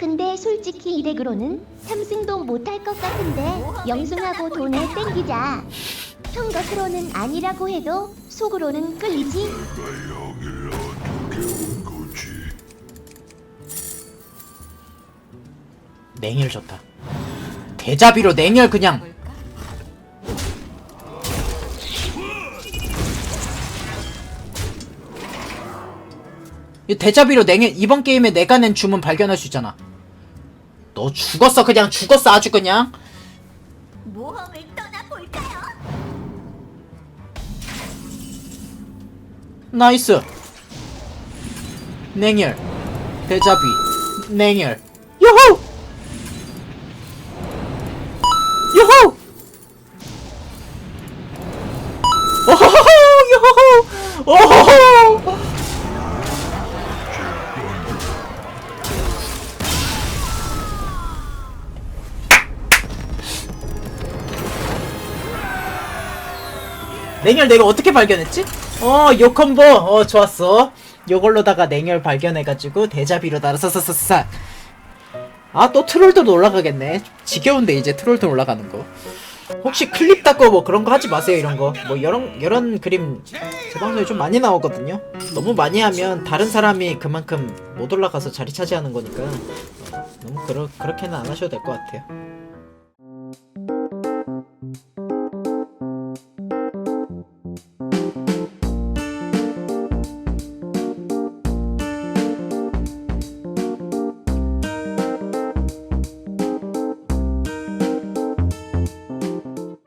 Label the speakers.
Speaker 1: 근데 솔직히 이 덱으로는 3승도 못할 것 같은데 영승하고 돈을 땡기자. 형 겉으로는 아니라고 해도 속으로는 끌리지?
Speaker 2: 냉혈 좋다. 대자비로 냉혈 그냥 이 대자비로 냉혈 이번 게임에 내가 낸 주문 발견할 수 있잖아. 너 죽었어 그냥 죽었어 아주 그냥.
Speaker 3: 모험을 떠나볼까요?
Speaker 2: 나이스. 냉혈. 대자비. 냉혈. 요호! 요호! 오호호! 요호 오호호 냉혈 내가 어떻게 발견했지? 어, 요 콤보. 어, 좋았어. 요걸로다가 냉혈 발견해가지고 대자비로 날아서서서서. 아, 또 트롤도 올라가겠네. 지겨운데 이제 트롤도 올라가는 거. 혹시 클립 닦고 뭐 그런 거 하지 마세요 이런 거. 뭐 이런 이런 그림 제 방송에 좀 많이 나오거든요. 너무 많이 하면 다른 사람이 그만큼 못 올라가서 자리 차지하는 거니까 어, 너무 그러, 그렇게는 안 하셔도 될 것 같아요.